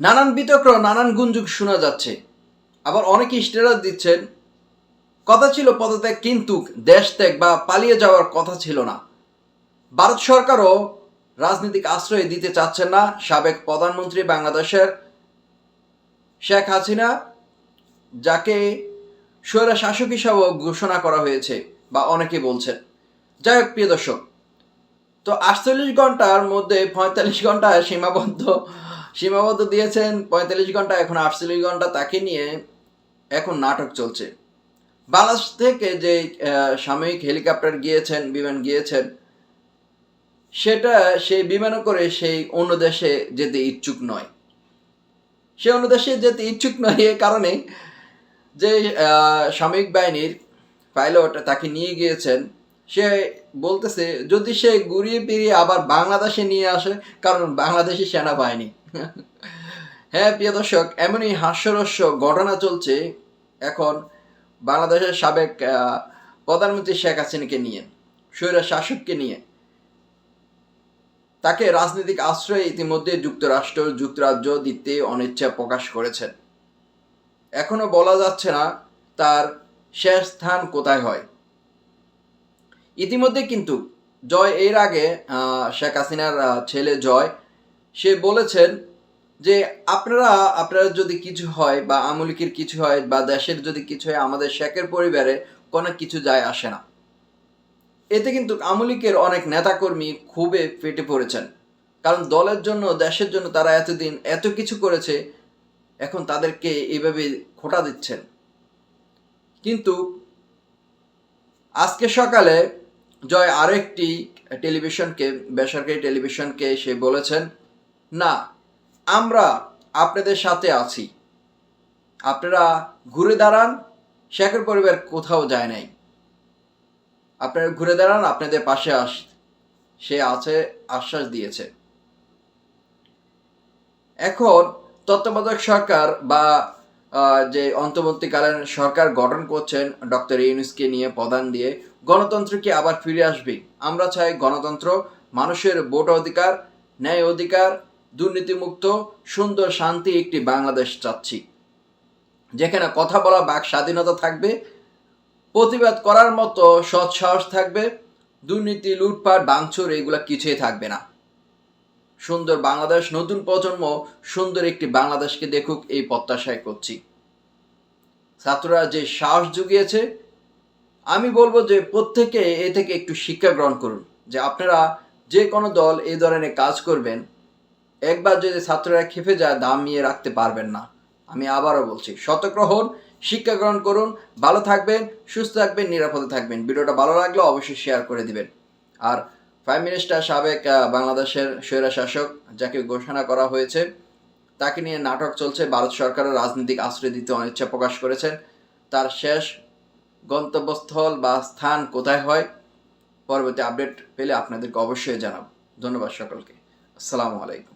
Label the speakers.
Speaker 1: নানান বিতর্ক, নানান গুঞ্জুক শোনা যাচ্ছে। আবার অনেকে স্টেরাস দিচ্ছেন, কথা ছিল পদত্যাগ কিন্তু দেশ ত্যাগ বা পালিয়ে যাওয়ার কথা ছিল না। ভারত সরকারও রাজনৈতিক আশ্রয় দিতে চাচ্ছেন না। সাবেক প্রধানমন্ত্রী বাংলাদেশের শেখ হাসিনা, যাকে স্বৈরা শাসক হিসাবেও ঘোষণা করা হয়েছে বা অনেকে বলছেন। যাই হোক, প্রিয় দর্শক, তো আটচল্লিশ ঘণ্টার মধ্যে পঁয়তাল্লিশ ঘণ্টা সীমাবদ্ধ সীমাবদ্ধ দিয়েছেন পঁয়তাল্লিশ ঘণ্টা এখন আটচল্লিশ ঘণ্টা তাকে নিয়ে এখন নাটক চলছে। বাংলাদেশ থেকে যে সাময়িক হেলিকপ্টার গিয়েছেন বিমান গিয়েছেন সেটা সেই বিমানে করে সেই অন্য দেশে যেতে ইচ্ছুক নয়। সে অন্য দেশে যেতে ইচ্ছুক নয় এ কারণে যে আহ, সামরিক বাহিনীর পাইলট তাকে নিয়ে গিয়েছেন সে বলতেছে, যদি সে ঘুরিয়ে ফিরিয়ে আবার বাংলাদেশে নিয়ে আসে, কারণ বাংলাদেশি সেনাবাহিনী। হ্যাঁ প্রিয় দর্শক, এমনই হাস্যরস্য ঘটনা চলছে এখন বাংলাদেশের সাবেক প্রধানমন্ত্রী শেখ হাসিনাকে নিয়ে, স্বৈরা শাসককে নিয়ে। তাকে রাজনৈতিক আশ্রয় ইতিমধ্যে যুক্তরাষ্ট্র, যুক্তরাজ্য দিতে অনিচ্ছা প্রকাশ করেছেন। এখনও বলা যাচ্ছে না তার শেষ স্থান কোথায় হয়। ইতিমধ্যে কিন্তু জয় এর আগে শেখ হাসিনার ছেলে জয়, সে বলেছেন যে আপনারা আপনারা যদি কিছু হয় বা আমলিকের কিছু হয় বা দেশের যদি কিছু হয়, আমাদের শেখের পরিবারে কোনো কিছু যায় আসে না। এতে কিন্তু আমলিকের অনেক নেতাকর্মী খুবই ফেটে পড়েছেন। কারণ দলের জন্য, দেশের জন্য তারা এতদিন এত কিছু করেছে, এখন তাদেরকে এইভাবে খোটা দিচ্ছেন। কিন্তু আজকে সকালে জয় আরেকটি টেলিভিশনকে, বেসরকারি টেলিভিশনকে সে বলেছেন, না, আমরা আপনাদের সাথে আছি। আপনারা ঘুরে দাঁড়ান, শেখের পরিবার কোথাও যায় নাই। আপনারা ঘুরে দাঁড়ান, আপনাদের পাশে আস সে আছে, আশ্বাস দিয়েছে। এখন তত্ত্বাবধায়ক সরকার বা যে অন্তর্বর্তীকালীন সরকার গঠন করছেন ডক্টর ইউনুসকে নিয়ে প্রদান দিয়ে গণতন্ত্র কি আবার ফিরে আসবে। আমরা চাই গণতন্ত্র, মানুষের ভোট অধিকার, ন্যায় অধিকার, দুর্নীতিমুক্ত, সুন্দর, শান্তি একটি বাংলাদেশ চাচ্ছি। যেখানে কথা বলা, বাক স্বাধীনতা থাকবে, প্রতিবাদ করার মতো সৎ সাহস থাকবে, দুর্নীতি, লুটপাট ভাঙচুর এগুলো কিছুই থাকবে না। সুন্দর বাংলাদেশ, নতুন প্রজন্ম, সুন্দর একটি বাংলাদেশকে দেখুক এই প্রত্যাশায় করছি। ছাত্ররা যে সাহস জুগিয়েছে, আমি বলব যে প্রত্যেকে এ থেকে একটু শিক্ষা গ্রহণ করুন, যে আপনারা যে কোনো দল এই ধরনের কাজ করবেন, একবার যদি ছাত্ররা খেপে যায় দামিয়ে রাখতে পারবেন না। আমি আবারও বলছি, সতর্ক শিক্ষা গ্রহণ করুন, ভালো থাকবেন, সুস্থ থাকবেন, নিরাপদে থাকবেন। ভিডিওটা ভালো লাগলে অবশ্যই শেয়ার করে দিবেন। আর প্রাইম মিনিস্টার সাবেক বাংলাদেশের স্বৈরা শাসক যাকে ঘোষণা করা হয়েছে, তাকে নিয়ে নাটক চলছে। ভারত সরকারের রাজনৈতিক আশ্রয় দিতে অনিচ্ছা প্রকাশ করেছেন। তার শেষ গন্তব্যস্থল বা স্থান কোথায় হয়, পরবর্তী আপডেট পেলে আপনাদেরকে অবশ্যই জানাব। ধন্যবাদ সকলকে। আসসালামু আলাইকুম।